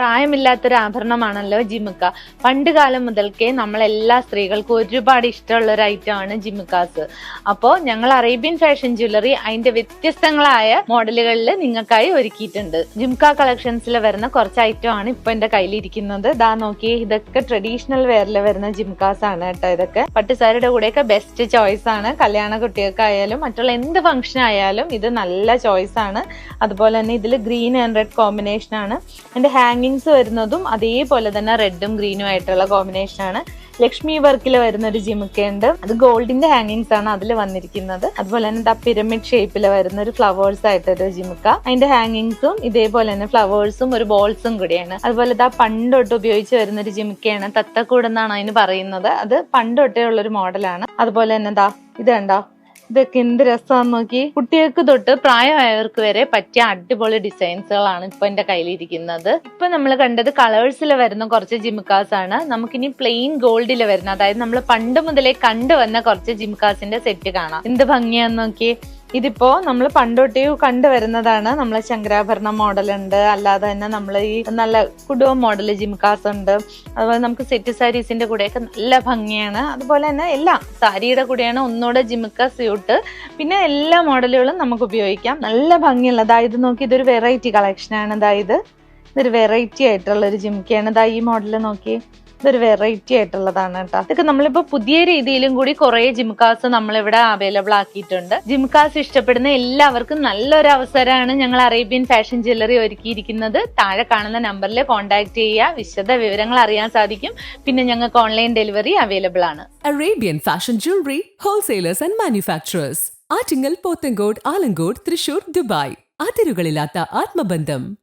പ്രായമില്ലാത്തൊരു ആഭരണമാണല്ലോ ജിമുക്ക. പണ്ട് കാലം മുതൽക്കേ നമ്മളെല്ലാ സ്ത്രീകൾക്കും ഒരുപാട് ഇഷ്ടമുള്ള ഒരു ഐറ്റം ആണ് ജിമുക്കാസ്. അപ്പോൾ ഞങ്ങൾ അറേബ്യൻ ഫാഷൻ ജ്വല്ലറി അതിന്റെ വ്യത്യസ്തങ്ങളായ മോഡലുകളിൽ നിങ്ങൾക്കായി ഒരുക്കിയിട്ടുണ്ട്. ജിമുക്ക കളക്ഷൻസിൽ വരുന്ന കുറച്ച് ഐറ്റം ആണ് ഇപ്പൊ എന്റെ കയ്യിലിരിക്കുന്നത്. ദാ നോക്കിയേ ഇതൊക്കെ ട്രഡീഷണൽ വെയറിൽ വരുന്ന ജിംകാസ് ആണ് കേട്ടോ ഇതൊക്കെ. പട്ടുസാരിയുടെ കൂടെയൊക്കെ ബെസ്റ്റ് ചോയ്സ് ആണ്. കല്യാണ കുട്ടികൾക്കായാലും മറ്റുള്ള എന്ത് ഫംഗ്ഷൻ ആയാലും ഇത് നല്ല ചോയ്സ് ആണ്. അതുപോലെ തന്നെ ഇതിൽ ഗ്രീൻ ആൻഡ് റെഡ് കോമ്പിനേഷൻ ആണ്. അതിന്റെ ഹാങ്ങിങ്സ് വരുന്നതും അതേപോലെ തന്നെ റെഡും ഗ്രീനും ആയിട്ടുള്ള കോമ്പിനേഷൻ ആണ്. ലക്ഷ്മി വർക്കിൽ വരുന്ന ഒരു ജിമുക്കയുണ്ട് അത് ഗോൾഡിന്റെ ഹാങ്ങിങ്സ് ആണ് അതിൽ വന്നിരിക്കുന്നത്. അതുപോലെ തന്നെ ദാ പിരമിഡ് ഷേപ്പിൽ വരുന്ന ഒരു ഫ്ലവേഴ്സ് ആയിട്ടൊരു ജിമുക്ക. അതിന്റെ ഹാങ്ങിങ്സും ഇതേപോലെ തന്നെ ഫ്ലവേഴ്സും ഒരു ബോൾസും കൂടിയാണ്. അതുപോലെ ദാ പണ്ടൊട്ട് ഉപയോഗിച്ച് വരുന്ന ഒരു ജിമുക്കയാണ് തത്തക്കൂടെന്നാണ് അതിന് പറയുന്നത്. അത് പണ്ടൊട്ടേ ഉള്ള ഒരു മോഡലാണ് അതുപോലെ തന്നെ ദാ ഇത് കണ്ടോ? ഇതൊക്കെ എന്ത് രസമാന്ന് നോക്കി. കുട്ടികൾക്ക് തൊട്ട് പ്രായമായവർക്ക് വരെ പറ്റിയ അടിപൊളി ഡിസൈൻസുകളാണ് ഇപ്പൊ എന്റെ കയ്യിലിരിക്കുന്നത്. ഇപ്പൊ നമ്മൾ കണ്ടത് കളേഴ്സിൽ വരുന്ന കുറച്ച് ജിംകാസ് ആണ് നമുക്കിനി പ്ലെയിൻ ഗോൾഡിൽ വരുന്ന അതായത് നമ്മൾ പണ്ട് മുതലേ കണ്ടുവന്ന കുറച്ച് ജിംകാസിന്റെ സെറ്റ് കാണാം. എന്ത് ഭംഗിയാന്ന് നോക്കി ഇതിപ്പോ നമ്മൾ പണ്ടൊട്ടി കണ്ടുവരുന്നതാണ്. നമ്മളെ ശങ്കരാഭരണ മോഡൽ ഉണ്ട് അല്ലാതെ തന്നെ നമ്മൾ ഈ നല്ല കുടുംബ മോഡൽ ജിംകാസ് ഉണ്ട്. അതുപോലെ നമുക്ക് സെറ്റ് സാരീസിന്റെ കൂടെയൊക്കെ നല്ല ഭംഗിയാണ്. അതുപോലെ തന്നെ എല്ലാം. സാരിയുടെ കൂടെയാണ് ഒന്നുകൂടെ ജിമിക്ക സ്യൂട്ട്. പിന്നെ എല്ലാ മോഡലുകളും നമുക്ക് ഉപയോഗിക്കാം. നല്ല ഭംഗിയുള്ള അതായത് നോക്കി ഇതൊരു വെറൈറ്റി കളക്ഷനാണ് അതായത് ഇതൊരു വെറൈറ്റി ആയിട്ടുള്ള ഒരു ജിമിക്കയാണ് ഇതാ ഈ മോഡൽ നോക്കി. ഇതൊരു വെറൈറ്റി ആയിട്ടുള്ളതാണ് കേട്ടോ. ഇതൊക്കെ നമ്മളിപ്പോ പുതിയ രീതിയിലും കൂടി കുറെ ജിംകാസ് നമ്മളിവിടെ അവൈലബിൾ ആക്കിയിട്ടുണ്ട്. ജിംകാസ് ഇഷ്ടപ്പെടുന്ന എല്ലാവർക്കും നല്ലൊരു അവസരമാണ് ഞങ്ങൾ അറേബ്യൻ ഫാഷൻ ജ്വല്ലറി ഒരുക്കിയിരിക്കുന്നത്. താഴെ കാണുന്ന നമ്പറിൽ കോൺടാക്ട് ചെയ്യുക വിശദ വിവരങ്ങൾ അറിയാൻ സാധിക്കും. പിന്നെ ഞങ്ങൾക്ക് ഓൺലൈൻ ഡെലിവറി അവൈലബിൾ ആണ്. Arabian fashion jewellery wholesalers and manufacturers Attingal Pothencode Alamcode Thrissur Dubai. അതിരുകളില്ലാത്ത ആത്മബന്ധം.